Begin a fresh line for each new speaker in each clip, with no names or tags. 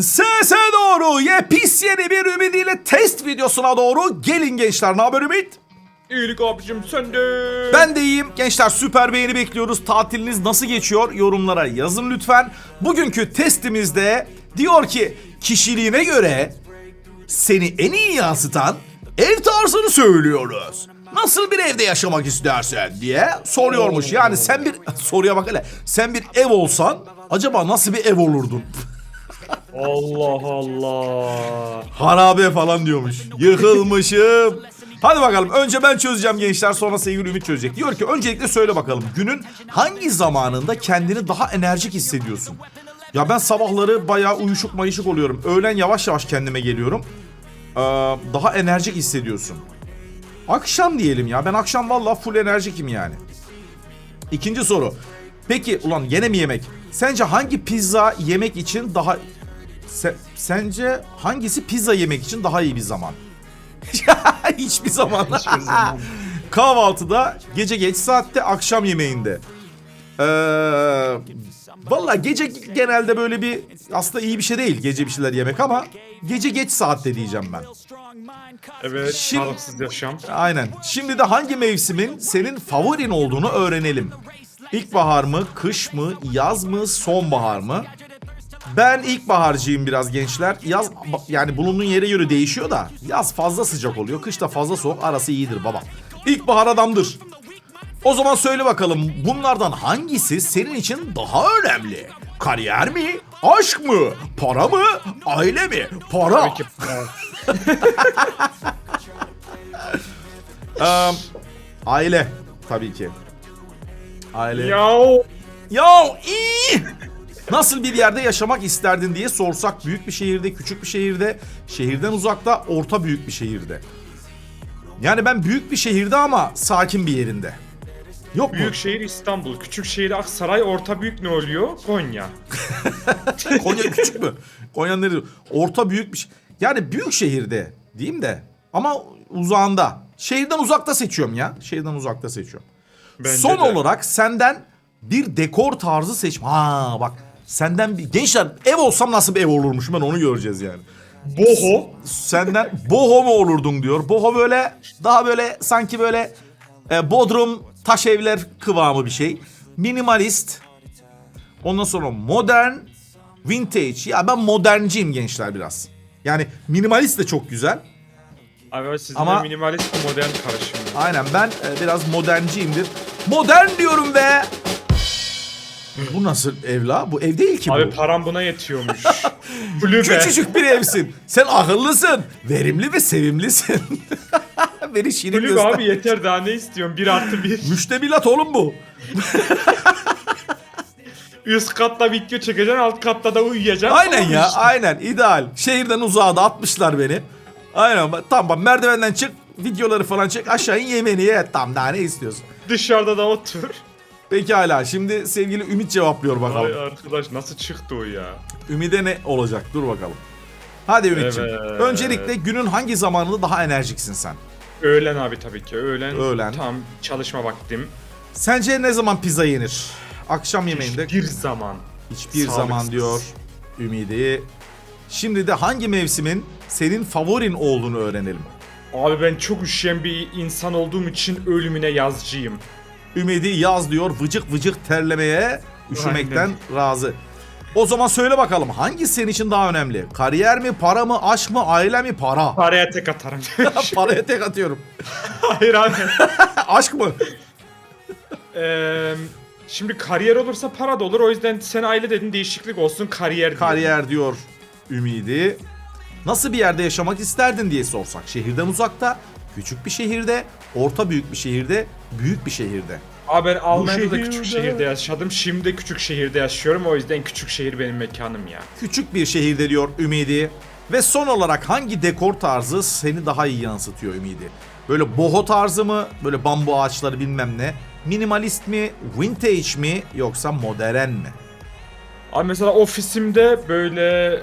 Sese doğru yepis yeni bir ümidiyle test videosuna doğru gelin gençler. Ne haber Ümit?
İyilik abicim sen de.
Ben de iyiyim. Gençler süper beğeni bekliyoruz. Tatiliniz nasıl geçiyor? Yorumlara yazın lütfen. Bugünkü testimizde diyor ki kişiliğine göre seni en iyi yansıtan ev tarzını söylüyoruz. Nasıl bir evde yaşamak istersen diye soruyormuş. Yani sen bir soruya bak hele. Sen bir ev olsan acaba nasıl bir ev olurdun?
Allah Allah.
Harabe falan diyormuş. Yıkılmışım. Hadi bakalım önce ben çözeceğim gençler sonra sevgili Ümit çözecek. Diyor ki öncelikle söyle bakalım günün hangi zamanında kendini daha enerjik hissediyorsun? Ya ben sabahları bayağı uyuşuk mayışık oluyorum. Öğlen yavaş yavaş kendime geliyorum. Ee, daha enerjik hissediyorsun. Akşam diyelim ya ben akşam vallahi full enerjikim yani. İkinci soru. Peki ulan yine mi yemek? Sence hangi pizza yemek için daha Se- sence hangisi pizza yemek için daha iyi bir zaman? Hiçbir zaman. Kahvaltıda, gece geç saatte, akşam yemeğinde. Ee, Valla gece genelde böyle bir aslında iyi bir şey değil gece bir şeyler yemek ama gece geç saatte diyeceğim ben.
Evet
Şimdi-
sağlıksız yaşam.
Aynen. Şimdi de hangi mevsimin senin favorin olduğunu öğrenelim. İlkbahar mı, kış mı, yaz mı, sonbahar mı? Ben ilkbaharcıyım biraz gençler. Yaz yani bulunduğun yere göre değişiyor da yaz fazla sıcak oluyor, kış da fazla soğuk. Arası iyidir baba. İlkbahar adamdır. O zaman söyle bakalım bunlardan hangisi senin için daha önemli? Kariyer mi? Aşk mı? Para mı? Aile mi? Para. Eee, aile tabii ki. Aile. Ya,
ya
iyi. Nasıl bir yerde yaşamak isterdin diye sorsak büyük bir şehirde, küçük bir şehirde, şehirden uzakta, orta büyük bir şehirde. Yani ben büyük bir şehirde ama sakin bir yerinde. Yok mu?
büyük şehir İstanbul, küçük şehir Aksaray, orta büyük ne oluyor? Konya.
Konya küçük mü? Konya neresi? Orta büyük bir şey. Yani büyük şehirde diyeyim de ama uzağında. Şehirden uzakta seçiyorum ya. Şehirden uzakta seçiyorum.
Bence
Son
de.
olarak senden bir dekor tarzı seç. Ha bak senden bir gençler ev olsam nasıl bir ev olurmuş ben onu göreceğiz yani.
Boho.
Senden boho mu olurdun diyor. Boho böyle daha böyle sanki böyle e, bodrum taş evler kıvamı bir şey. Minimalist. Ondan sonra modern, vintage. Ya ben modernciyim gençler biraz. Yani minimalist de çok güzel.
Abi sizin
Ama-
minimalist modern karışım.
Aynen ben e, biraz modernciyimdir. Modern diyorum be. Bu nasıl ev la? Bu ev değil ki
Abi
bu.
param buna yetiyormuş. Kulübe.
Küçücük bir evsin. Sen akıllısın. Verimli ve sevimlisin. Beni şirin
Kulübe
göster.
abi yeter daha ne istiyorsun? Bir artı bir.
Müştemilat oğlum bu.
Üst katta video çekeceksin, alt katta da uyuyacaksın.
Aynen
Tamam
ya
işte.
aynen ideal. Şehirden uzağa da atmışlar beni. Aynen bak, tamam merdivenden çık videoları falan çek aşağı in yemeğini ye tam daha ne istiyorsun.
Dışarıda da otur.
Pekala şimdi sevgili Ümit cevaplıyor bakalım.
Ay arkadaş nasıl çıktı o ya?
Ümit'e ne olacak dur bakalım. Hadi Ümit'ciğim.
Evet.
Öncelikle günün hangi zamanında daha enerjiksin sen?
Öğlen abi tabii ki. Öğlen.
Öğlen.
Tam çalışma vaktim.
Sence ne zaman pizza yenir? Akşam yemeğinde
Bir zaman.
hiçbir
Sağlıksız.
zaman diyor Ümidi. Şimdi de hangi mevsimin senin favorin olduğunu öğrenelim.
Abi ben çok üşüyen bir insan olduğum için ölümüne yazcıyım.
Ümidi yaz diyor vıcık vıcık terlemeye üşümekten razı. O zaman söyle bakalım hangisi senin için daha önemli? Kariyer mi, para mı, aşk mı, aile mi, para?
Paraya tek atarım.
Paraya tek atıyorum.
Hayır abi.
aşk mı?
Eee, şimdi kariyer olursa para da olur. O yüzden sen aile dedin değişiklik olsun kariyer.
Kariyer diyor Ümidi. Nasıl bir yerde yaşamak isterdin diye sorsak. Şehirden uzakta, küçük bir şehirde, orta büyük bir şehirde, büyük bir şehirde.
Abi ben Almanya'da da küçük şehirde yaşadım. Şimdi de küçük şehirde yaşıyorum. O yüzden küçük şehir benim mekanım ya.
Küçük bir şehirde diyor Ümidi. Ve son olarak hangi dekor tarzı seni daha iyi yansıtıyor Ümidi? Böyle boho tarzı mı? Böyle bambu ağaçları bilmem ne. Minimalist mi? Vintage mi? Yoksa modern mi?
Abi mesela ofisimde böyle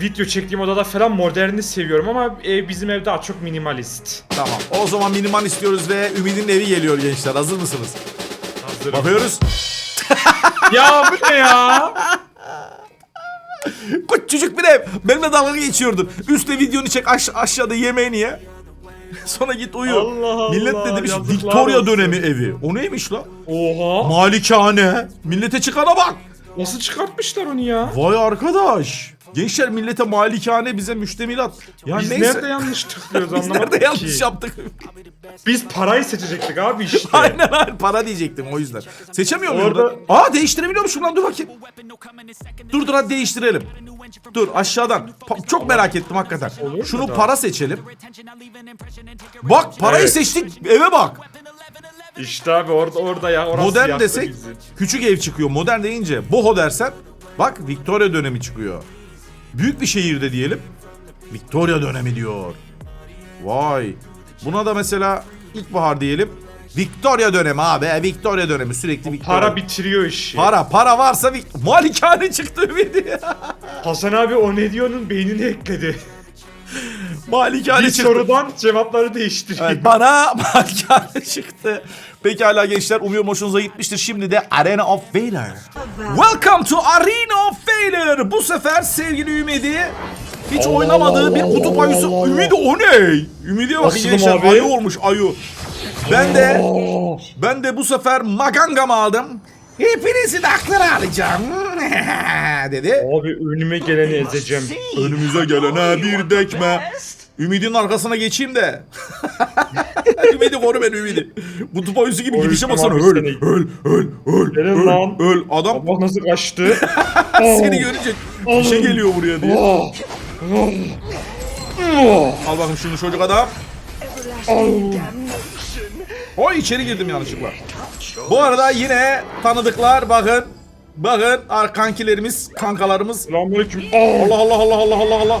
video çektiğim odada falan moderni seviyorum ama ev bizim ev daha çok minimalist.
Tamam. O zaman minimal istiyoruz ve Ümid'in evi geliyor gençler. Hazır mısınız?
Hazırım.
Bakıyoruz.
ya bu ne ya?
Küçücük bir ev. Benimle dalga geçiyordun. Üstte videonu çek aş- aşağıda yemeğini ye. Sonra git uyu.
Allah Allah,
Millet de demiş
yazıklar
Victoria
olsun.
dönemi evi. O neymiş la?
Oha.
Malikane. Millete çıkana bak.
Nasıl çıkartmışlar onu ya?
Vay arkadaş. Gençler millete malikane bize müştemilat. Ya
Biz
neyse.
nerede yanlış tıklıyoruz
Biz
anlamadım
nerede yanlış
ki.
yaptık?
Biz parayı seçecektik abi işte.
aynen aynen para diyecektim o yüzden. Seçemiyor muyum
Orada-
orada? Aa değiştirebiliyormuşum lan dur bakayım. Dur dur hadi değiştirelim. Dur aşağıdan. Pa- çok merak ettim hakikaten.
Olur
Şunu
da.
para seçelim. Bak parayı
Evet.
seçtik eve bak.
İşte abi orada orada ya orası
Modern
yaktı
desek
bizi.
küçük ev çıkıyor. Modern deyince boho dersen bak Victoria dönemi çıkıyor. Büyük bir şehirde diyelim. Victoria dönemi diyor. Vay. Buna da mesela ilkbahar diyelim. Victoria dönemi abi. Victoria dönemi sürekli Victoria.
Para bitiriyor işi.
para para varsa Vic- malikane çıktı ümidi.
Hasan abi o ne diyor'nun beynini ekledi.
Malikane
Bir
çıktı.
sorudan cevapları değiştiriyor.
Evet, bana malikane çıktı. Pekala gençler umuyorum hoşunuza gitmiştir. Şimdi de Arena of Valor. Welcome to Arena of Valor. Bu sefer sevgili Ümidi hiç oynamadığı bir kutup ayısı. Ümidi o ne? Ümidi'ye bakın
Nasılım
gençler
abi?
ayı olmuş ayı. Ben de ben de bu sefer Maganga'mı aldım. Hepinizi de aklına alacağım. dedi.
Abi önüme geleni ezeceğim.
Önümüze gelene bir dekme. Ümidin arkasına geçeyim de. Ümidi koru beni Ümidi. Bu tupa yüzü gibi gidişe baksana. Öl,
seni-
öl, öl, öl,
Gelin
öl,
lan.
öl. Adam
Bak nasıl kaçtı.
seni görecek. Bir şey geliyor buraya diye.
Oh.
Al bakayım şunu çocuk adam. O içeri girdim yanlışlıkla. Bu arada yine tanıdıklar bakın. Bakın ar- kankilerimiz, kankalarımız.
Selamünaleyküm. Oh.
Allah Allah Allah Allah Allah Allah.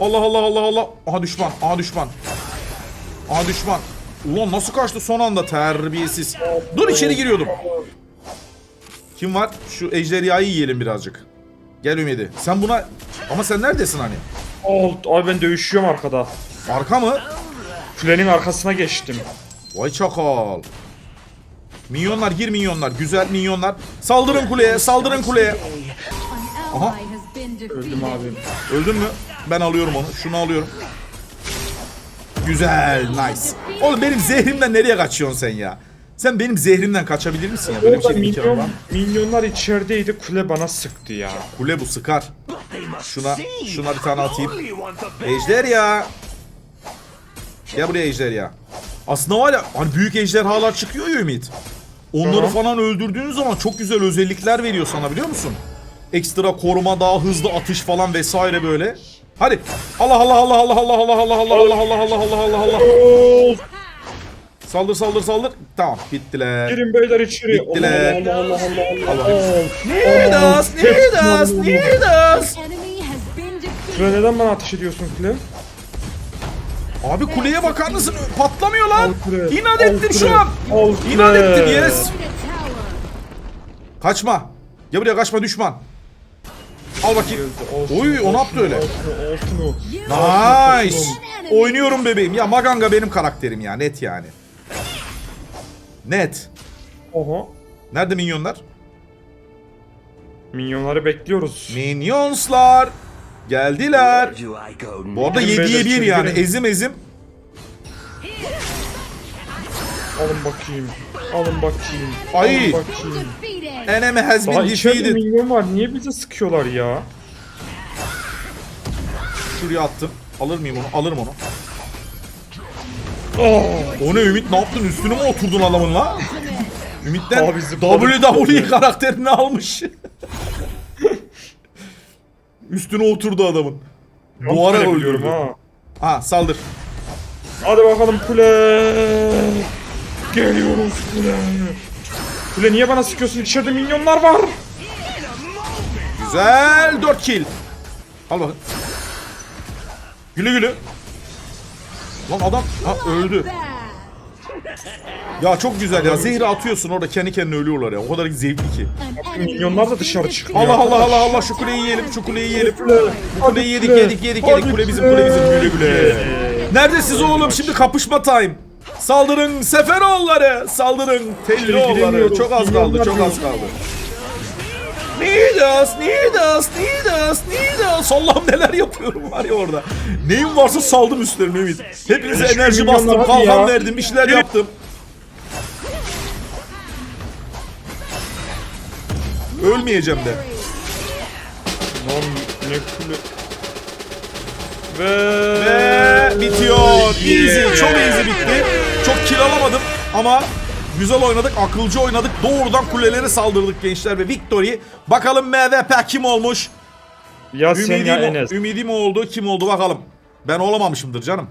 Allah Allah Allah Allah. Aha düşman. Aha düşman. Aha düşman. Ulan nasıl kaçtı son anda terbiyesiz. Dur içeri giriyordum. Kim var? Şu ejderhayı yiyelim birazcık. Gel Ümidi. Sen buna... Ama sen neredesin hani?
Oh. Abi ben dövüşüyorum arkada.
Arka mı?
Külenin arkasına geçtim.
Vay çakal. Minyonlar gir minyonlar. Güzel minyonlar. Saldırın kuleye. Saldırın kuleye. Aha.
Öldüm abi.
Öldün mü? Ben alıyorum onu. Şunu alıyorum. Güzel. Nice. Oğlum benim zehrimden nereye kaçıyorsun sen ya? Sen benim zehrimden kaçabilir misin ya? Böyle bir
Orada
var
minyon,
mı?
minyonlar içerideydi kule bana sıktı ya.
Kule bu sıkar. Şuna, şuna bir tane atayım. Ejder ya. Gel buraya ejder ya. Aslında var ya hani büyük ejderhalar çıkıyor ya Ümit. Onları
Aha.
falan öldürdüğün zaman çok güzel özellikler veriyor sana biliyor musun? Ekstra koruma, daha hızlı atış falan vesaire böyle. Hadi. Allah Allah Allah Allah Allah Allah Allah Allah Allah Allah Allah Allah Allah Allah.
Oh.
Saldır saldır saldır. Tamam bittiler.
Girin beyler içeri.
Bittiler.
Allah Allah Allah Allah Allah.
Allah.
Oh.
Nirdas, Nirdas, Nirdas.
Kule neden bana ateş ediyorsun kule?
Abi kuleye bakar mısın? Patlamıyor lan. İnat
al
ettim şu an. İnat ettim yes. Kaçma. Gel buraya kaçma düşman. Al bakayım. Oy, o ne yaptı öyle? Nice. Oynuyorum bebeğim. Ya Maganga benim karakterim ya net yani. Net.
Oha.
Nerede minyonlar?
Minyonları bekliyoruz.
Minyonslar. Geldiler. Bu arada
Girin
7'ye
beyler,
1 yani. Ezim ezim.
Alın bakayım. Alın bakayım.
Ay.
Alın bakayım.
Enemy has
Daha
been
içeride
defeated.
minyon var. Niye bize sıkıyorlar ya?
Şuraya attım. Alır mıyım onu? Alırım onu.
Oh.
O ne Ümit ne yaptın? Üstüne mi oturdun adamın la? Ümit'ten
Abi.
WWE karakterini almış. Üstüne oturdu adamın. Duvara öldürdü.
ha.
Ha saldır.
Hadi bakalım kule. Geliyoruz kule. Kule niye bana sıkıyorsun? İçeride minyonlar var.
Güzel 4 kill. Al bakın. Gülü gülü. Lan adam ha, öldü. Ya çok güzel ya. Zehri atıyorsun orada kendi kendine ölüyorlar ya. O kadar zevkli ki.
Minyonlar da dışarı çıkıyor.
Allah Allah Allah Allah şu kuleyi yiyelim şu kuleyi yiyelim. Bu kuleyi yedik yedik yedik yedik. Kule bizim
kule.
kule bizim güle güle. Neredesiniz oğlum şimdi kapışma time. Saldırın Seferoğulları. Saldırın Tellioğulları.
giremiyoruz.
Çok az kaldı çok az kaldı. Nidas, Nidas, Nidas, Nidas. Allah'ım neler yapıyorum var ya orada. Neyim varsa saldım üstlerine Ümit. Hepinize enerji
milyon
bastım, kalkan verdim, bir şeyler yaptım. Ölmeyeceğim de.
Lan ne kule... Ve...
Ve bitiyor.
Yeah.
Easy, çok easy bitti. Çok kill alamadım ama güzel oynadık, akılcı oynadık. Doğrudan kulelere saldırdık gençler ve victory. Bakalım MVP kim olmuş?
Ya sen ya
Ümidim,
Enes.
ümidim oldu, kim oldu bakalım. Ben olamamışımdır canım.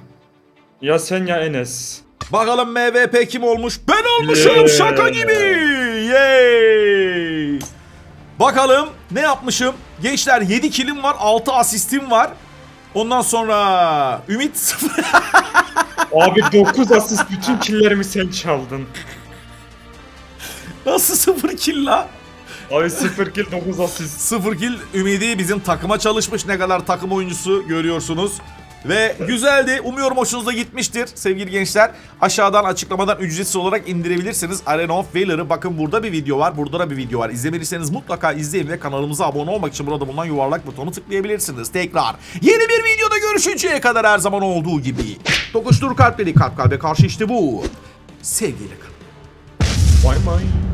Ya sen ya Enes.
Bakalım MVP kim olmuş? Ben olmuşum
Yeah.
şaka gibi. Yay. Bakalım ne yapmışım? Gençler 7 killim var, 6 asistim var. Ondan sonra Ümit sıfır.
Abi 9 asist bütün killerimi sen çaldın.
Nasıl sıfır kill la?
Abi 0 kill 9 asist.
Sıfır kill Ümidi bizim takıma çalışmış. Ne kadar takım oyuncusu görüyorsunuz. Ve güzeldi. Umuyorum hoşunuza gitmiştir sevgili gençler. Aşağıdan açıklamadan ücretsiz olarak indirebilirsiniz. Arena of Valor'ı. Bakın burada bir video var. Burada da bir video var. İzlemediyseniz mutlaka izleyin ve kanalımıza abone olmak için burada bulunan yuvarlak butonu tıklayabilirsiniz. Tekrar yeni bir videoda görüşünceye kadar her zaman olduğu gibi. Dokuştur kalpleri kalp kalbe karşı işte bu. Sevgiyle kalın.
Vay vay.